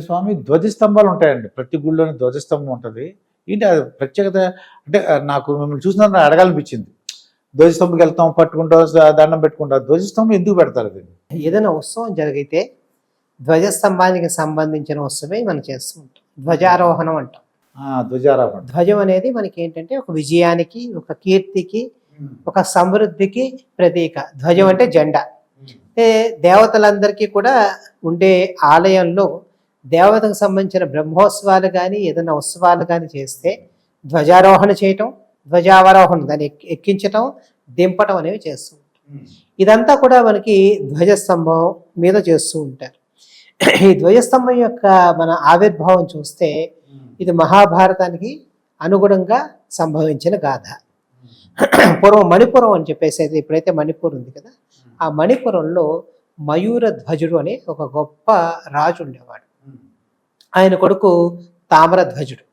స్వామి ధ్వజస్తంభాలు ఉంటాయండి. ప్రతి గుళ్ళోని ధ్వజస్తంభం ఉంటుంది. ఏంటి అది ప్రత్యేకత? అంటే నాకు మిమ్మల్ని చూసిన అడగాలనిపించింది. ధ్వజస్తంభంకి వెళ్తాం పట్టుకుంటాం దండం పెట్టుకుంటాం. ధ్వజస్తంభం ఎందుకు పెడతారు ఏదైనా ఉత్సవం జరిగితే ధ్వజస్తంభానికి సంబంధించిన ఉత్సవమే మనం చేస్తూ ఉంటాం. ధ్వజారోహణం అంటాం. ధ్వజారాపణ ధ్వజం అనేది మనకి ఏంటంటే ఒక విజయానికి ఒక కీర్తికి ఒక సమృద్ధికి ప్రతీక. ధ్వజం అంటే జెండా. దేవతలందరికీ కూడా ఉండే ఆలయంలో దేవతకు సంబంధించిన బ్రహ్మోత్సవాలు కానీ ఏదైనా ఉత్సవాలు కానీ చేస్తే ధ్వజారోహణ చేయటం ధ్వజావరోహణ దాన్ని ఎక్- ఎక్కించటం దింపటం అనేవి చేస్తూ ఉంటాం ఇదంతా కూడా మనకి ధ్వజస్తంభం మీద చేస్తూ ఉంటారు. ఈ ధ్వజస్తంభం యొక్క మన ఆవిర్భావం చూస్తే ఇది మహాభారతానికి అనుగుణంగా సంభవించిన గాథ. పూర్వం మణిపురం అని చెప్పేసి అయితే ఇప్పుడైతే మణిపూర్ ఉంది కదా. ఆ మణిపురంలో మయూర ధ్వజుడు అనే ఒక గొప్ప రాజు ఉండేవాడు. ఆయన కొడుకు తామ్రధ్వజుడు.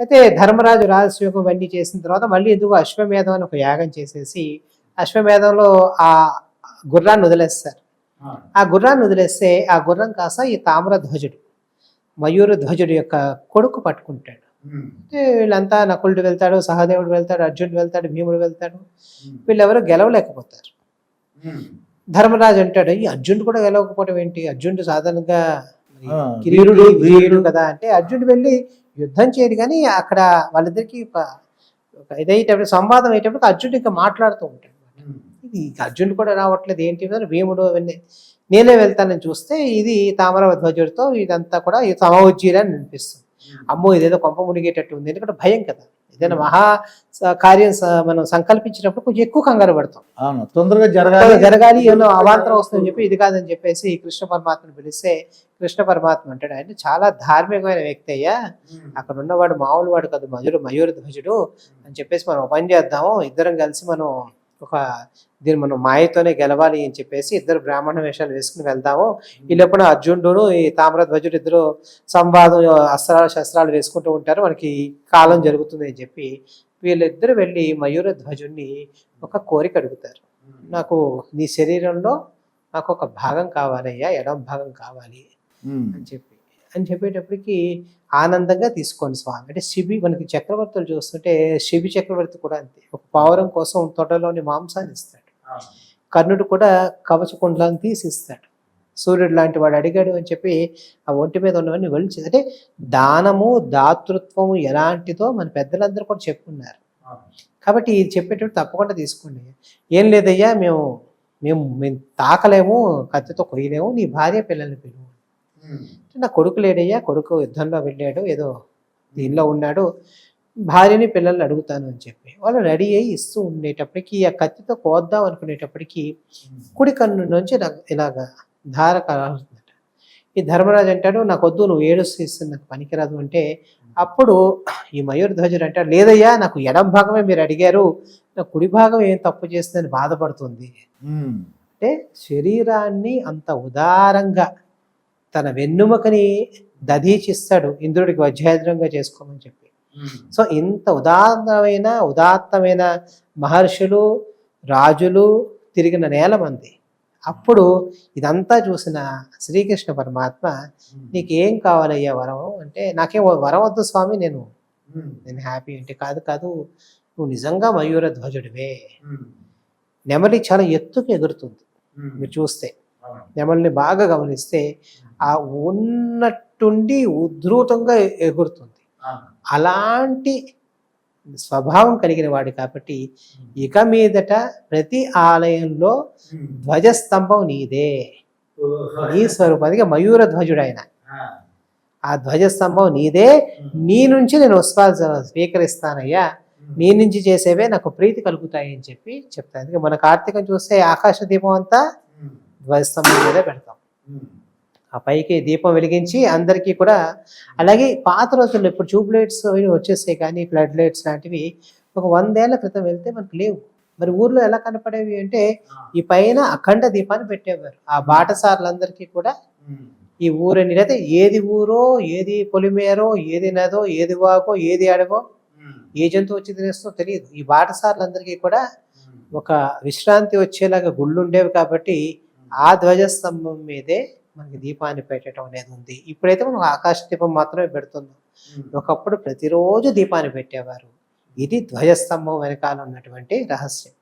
అయితే ధర్మరాజు రాజస్యోగం ఇవన్నీ చేసిన తర్వాత మళ్ళీ ఎందుకు అశ్వమేధం అని ఒక యాగం చేసేసి అశ్వమేధంలో ఆ గుర్రాన్ని వదిలేస్తారు. ఆ. గుర్రాన్ని వదిలేస్తే ఆ గుర్రం కాస్త ఈ తామ్రధ్వజుడు మయూర ధ్వజుడు యొక్క కొడుకు పట్టుకుంటాడు. అంటే వీళ్ళంతా నకులుడు వెళ్తాడు సహదేవుడు వెళ్తాడు అర్జునుడు వెళ్తాడు భీముడు వెళ్తాడు. వీళ్ళెవరూ గెలవలేకపోతారు. ధర్మరాజు అంటాడు ఈ అర్జునుడు కూడా గెలవకపోవడం ఏంటి? అర్జునుడు సాధారణంగా వీరుడు, వీరుడు. కదా అంటే అర్జునుడు వెళ్ళి యుద్ధం చేయడు కానీ అక్కడ వాళ్ళిద్దరికి ఇదయ్యేటప్పుడు సంవాదం అయ్యేటప్పుడు అర్జునుడు ఇంకా మాట్లాడుతూ ఉంటాడు ఇది అర్జునుడు కూడా రావట్లేదు ఏంటి భీముడు అవన్నీ నేనే వెళ్తానని చూస్తే ఇది తామర ధ్వజుడితో ఇదంతా కూడా ఈ సమోజ్జీలని అనిపిస్తుంది అమ్మో ఇదేదో కొంప మునిగేటట్టు ఉంది. ఎందుకంటే భయం కదా. ఏదైనా మహా కార్యం మనం సంకల్పించినప్పుడు కొంచెం ఎక్కువ కంగారు పడతాం. అవును తొందరగా జరగాలి. జరగాలి ఏమో అవాంతరం వస్తుందని చెప్పి ఇది కాదని చెప్పేసి కృష్ణ పరమాత్మను పిలిస్తే కృష్ణ పరమాత్మ అంటాడు. ఆయన చాలా ధార్మికమైన వ్యక్తి అయ్యా. అక్కడ ఉన్నవాడు మామూలు వాడు కాదు మధుడు మయూర ధ్వజుడు అని చెప్పేసి మనం పని చేద్దాము. ఇద్దరం కలిసి మనం ఒక దీన్ని మనం మాయతోనే గెలవాలి అని చెప్పేసి ఇద్దరు బ్రాహ్మణ వేషాలు వేసుకుని వెళ్దాము ఈ లోపల అర్జునుడును ఈ తామ్రధ్వజుడు ఇద్దరు సంవాదం అస్త్రాలు శస్త్రాలు వేసుకుంటూ ఉంటారు. మనకి కాలం జరుగుతుంది అని చెప్పి వీళ్ళిద్దరు వెళ్ళి మయూర ధ్వజుడిని ఒక కోరిక అడుగుతారు. నాకు నీ శరీరంలో నాకు ఒక భాగం కావాలయ్యా ఎడం భాగం కావాలి. అని చెప్పి. అని చెప్పేటప్పటికి ఆనందంగా తీసుకోండి స్వామి. అంటే శిబి మనకి చక్రవర్తులు చూస్తుంటే శిబి చక్రవర్తి కూడా అంతే. ఒక పావురం కోసం తొడలోని మాంసాన్ని ఇస్తాడు. కర్ణుడు కూడా కవచ కుండలను తీసి ఇస్తాడు. సూర్యుడు లాంటి వాడు అడిగాడు అని చెప్పి ఆ ఒంటి మీద ఉన్నవన్నీ వలిచి అంటే దానము దాతృత్వము ఎలాంటిదో మన పెద్దలందరూ కూడా చెప్పున్నారు కాబట్టి ఇది చెప్పేటప్పుడు తప్పకుండా తీసుకోండి. ఏం లేదయ్యా మేము మేము మేము తాకలేము కత్తితో కొయ్యలేము నీ భార్య పిల్లల్ని పిలువు. నా కొడుకు లేడయ్యా కొడుకు యుద్ధంలో వెళ్ళాడు ఏదో దీనిలో ఉన్నాడు. భార్యని పిల్లల్ని అడుగుతాను అని చెప్పి. వాళ్ళు రెడీ అయ్యి ఇస్తూ ఉండేటప్పటికి ఆ కత్తితో కోద్దాం అనుకునేటప్పటికి కుడి కన్ను నుంచి ఇలా- ఇలాగా ధార కారుతుందట ఈ ధర్మరాజు అంటాడు నాకు వద్దు నువ్వు ఏడుస్తూ ఇస్తుంది నాకు పనికిరాదు అంటే అప్పుడు ఈ మయూర ధ్వజుడు అంటాడు లేదయ్యా నాకు ఎడం భాగమే మీరు అడిగారు. నా కుడి భాగం ఏం తప్పు చేస్తుందని బాధపడుతుంది. అంటే శరీరాన్ని అంత ఉదారంగా తన వెన్నుమకని దధీచిస్తాడు ఇంద్రుడికి వజ్రాయుధంగా చేసుకోమని చెప్పి. సో ఇంత ఉదాత్తమైన ఉదాత్తమైన మహర్షులు రాజులు తిరిగిన నేల మంది అప్పుడు ఇదంతా చూసిన శ్రీకృష్ణ పరమాత్మ నీకు ఏం కావాలయ్యా వరం అంటే నాకేం వరం వద్దు స్వామి నేను నేను హ్యాపీ అంటే కాదు కాదు నువ్వు నిజంగా మయూర ధ్వజుడివే. నెమలి చాలా ఎత్తుకు ఎగురుతుంది. మీరు చూస్తే. నెమలిని బాగా గమనిస్తే ఆ ఉన్నట్టుండి ఉద్ధృతంగా ఎగురుతుంది. అలాంటి స్వభావం కలిగిన వాడు కాబట్టి ఇక మీదట ప్రతి ఆలయంలో ధ్వజస్తంభం నీదే. నీ స్వరూపానికి మయూర ధ్వజుడు ఆయన ఆ ధ్వజస్తంభం నీదే. నీ నుంచి నేను స్వీకరిస్తానయ్యా. నీ నుంచి చేసేవే నాకు ప్రీతి కలుగుతాయి అని చెప్పి చెప్తాను మన కార్తీకం చూస్తే ఆకాశ దీపం అంతా ధ్వజస్తంభం మీదే పెడతాం. ఆ పైకి దీపం వెలిగించి అందరికీ కూడా అలాగే పాత రోజుల్లో ఇప్పుడు ట్యూబ్ లైట్స్ అవి వచ్చేసాయి కానీ ఫ్లడ్ లైట్స్ లాంటివి ఒక వందేళ్ళ క్రితం వెళ్తే మనకు లేవు. మరి ఊర్లో ఎలా కనపడేవి అంటే ఈ పైన అఖండ దీపాన్ని పెట్టేవారు. ఆ బాటసార్లందరికీ కూడా ఈ ఊరని అయితే ఏది ఊరో ఏది పొలిమేరో ఏది నదో ఏది వాగో ఏది అడగో ఏ జంతువు వచ్చి తినేస్తో తెలియదు. ఈ బాటసార్లందరికీ కూడా ఒక విశ్రాంతి వచ్చేలాగా గుళ్ళు ఉండేవి కాబట్టి ఆ ధ్వజస్తంభం మీదే మనకి దీపాన్ని పెట్టడం అనేది ఉంది. ఇప్పుడైతే మనం ఆకాశ దీపం మాత్రమే పెడుతున్నాం. ఒకప్పుడు ప్రతిరోజు దీపాన్ని పెట్టేవారు. ఇది ధ్వజస్తంభం వెనకాల ఉన్నటువంటి రహస్యం.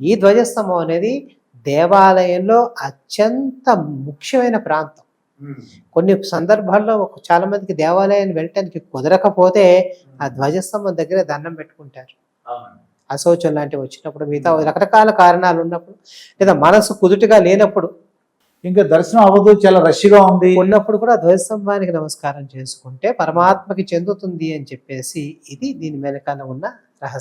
ఈ ధ్వజస్తంభం అనేది దేవాలయంలో అత్యంత ముఖ్యమైన ప్రాంతం. కొన్ని సందర్భాల్లో ఒక- చాలా మందికి దేవాలయాన్ని వెళ్ళటానికి కుదరకపోతే ఆ ధ్వజస్తంభం దగ్గర దండం పెట్టుకుంటారు. అశౌచం లాంటివి వచ్చినప్పుడు మిగతా రకరకాల కారణాలు ఉన్నప్పుడు లేదా మనసు కుదుటిగా లేనప్పుడు ఇంకా దర్శనం అవ్వదు చాలా రష్గా ఉంది. ఉన్నప్పుడు కూడా ధ్వజస్తంభానికి నమస్కారం చేసుకుంటే పరమాత్మకి చెందుతుంది అని చెప్పేసి ఇది దీని వెనకాల ఉన్న